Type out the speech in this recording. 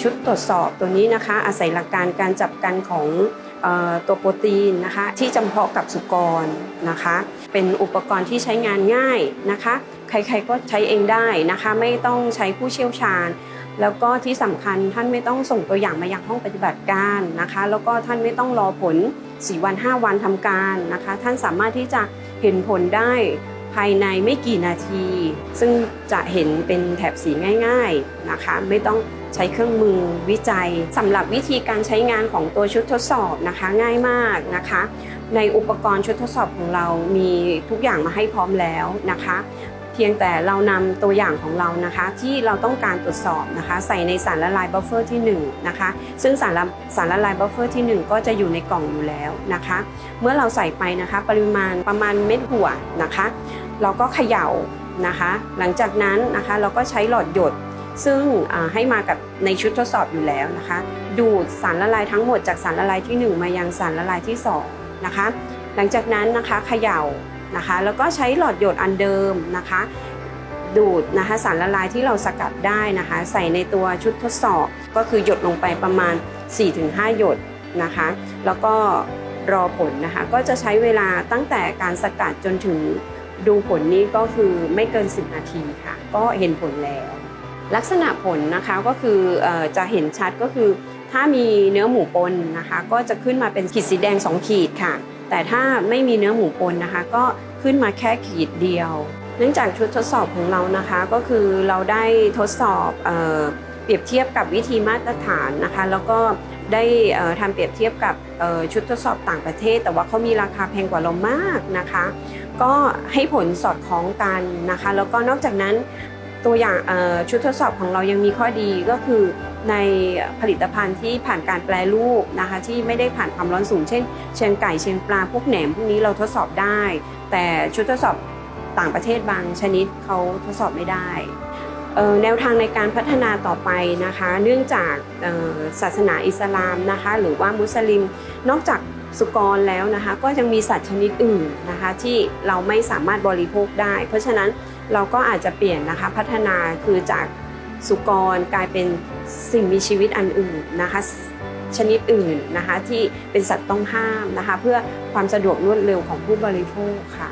ชุดตรวจสอบตัวนี้นะคะ อาศัยหลักการการจับกันของตัวโปรตีนนะคะที่จำเพาะกับสุกรนะคะ เป็นอุปกรณ์ที่ใช้งานง่ายนะคะ ใครๆก็ใช้เองได้นะคะ ไม่ต้องใช้ผู้เชี่ยวชาญ แล้วก็ที่สำคัญท่านไม่ต้องส่งตัวอย่างมายังห้องปฏิบัติการนะคะ แล้วก็ท่านไม่ต้องรอผล 4 วัน 5 วันทำการนะคะ ท่านสามารถที่จะเห็นผลได้ ภายในไม่กี่นาที ซึ่งจะเห็นเป็นแถบสีง่าย ๆนะคะ ไม่ต้องใช้เครื่องมือวิจัยสำหรับวิธีการใช้งานของตัวชุดทดสอบนะคะ ง่ายมากนะคะ ในอุปกรณ์ชุดทดสอบของเรามีทุกอย่างมาให้พร้อมแล้วนะคะ เพียงแต่เรานำตัวอย่างของเรานะคะที่เราต้องการตรวจสอบนะคะใส่ในสารละลายบัฟเฟอร์ที่1นะคะซึ่งสารละสารละลายบัฟเฟอร์ที่ 1 ก็จะอยู่ในกล่องอยู่แล้วนะคะ เมื่อเราใส่ไปนะคะปริมาณประมาณเม็ดหัวนะคะ เราก็เขย่านะคะ หลังจากนั้นนะคะเราก็ใช้หลอดหยดซึ่งให้มากับในชุดทดสอบอยู่แล้วนะคะ ดูดสารละลายทั้งหมดจากสารละลายที่ 1 มายังสารละลายที่2นะคะหลังจากนั้นนะคะเขย่า นะคะ แล้วก็ใช้หลอดหยดอันเดิมนะคะ ดูดนะคะสารละลายที่เราสกัดได้นะคะ ใส่ในตัวชุดทดสอบก็คือหยดลงไปประมาณ 4-5 หยดนะคะ แล้วก็รอผลนะคะ ก็จะใช้เวลาตั้งแต่การสกัดจนถึงดูผลนี้ก็คือไม่เกิน 10 นาทีค่ะ ก็เห็นผลแล้ว ลักษณะผลนะคะก็คือเออจะเห็นชัดก็คือ ถ้ามีเนื้อหมูปนนะคะ ก็จะขึ้นมาเป็นขีดสีแดง 2 ขีดค่ะ แต่ถ้าไม่มีเนื้อหมูปนนะคะ ก็ขึ้นมาแค่ขีดเดียว เนื่องจากชุดทดสอบของเรานะคะ ก็คือเราได้ทดสอบเออเปรียบเทียบกับวิธีมาตรฐานนะคะ แล้วก็ได้เอ่อทำเปรียบเทียบกับชุดทดสอบต่างประเทศ แต่ว่าเขามีราคาแพงกว่าเรามากนะคะ ก็ให้ผลสอดคล้องกันนะคะ แล้วก็นอกจากนั้น ตัวอย่างชุดทดสอบของเรายังมีข้อดีก็คือในผลิตภัณฑ์ที่ผ่านการแปลรูปนะคะที่ไม่ได้ผ่านความร้อนสูง เช่น เชียงไก่เชียงปลาพวกแหนมพวกนี้เราทดสอบได้ แต่ชุดทดสอบต่างประเทศบางชนิดเขาทดสอบไม่ได้ แนวทางในการพัฒนาต่อไปนะคะ เนื่องจากศาสนาอิสลามนะคะ หรือว่ามุสลิมนอกจากสุกรแล้วนะคะ ก็ยังมีสัตว์ชนิดอื่นนะคะ ที่เราไม่สามารถบริโภคได้ เพราะฉะนั้นเราก็อาจจะเปลี่ยนนะคะพัฒนาคือจากสุกรกลายเป็นสิ่งมีชีวิตอันอื่นนะคะชนิดอื่นนะคะที่เป็นสัตว์ต้องห้ามนะคะ เพื่อความสะดวกรวดเร็วของผู้บริโภคค่ะ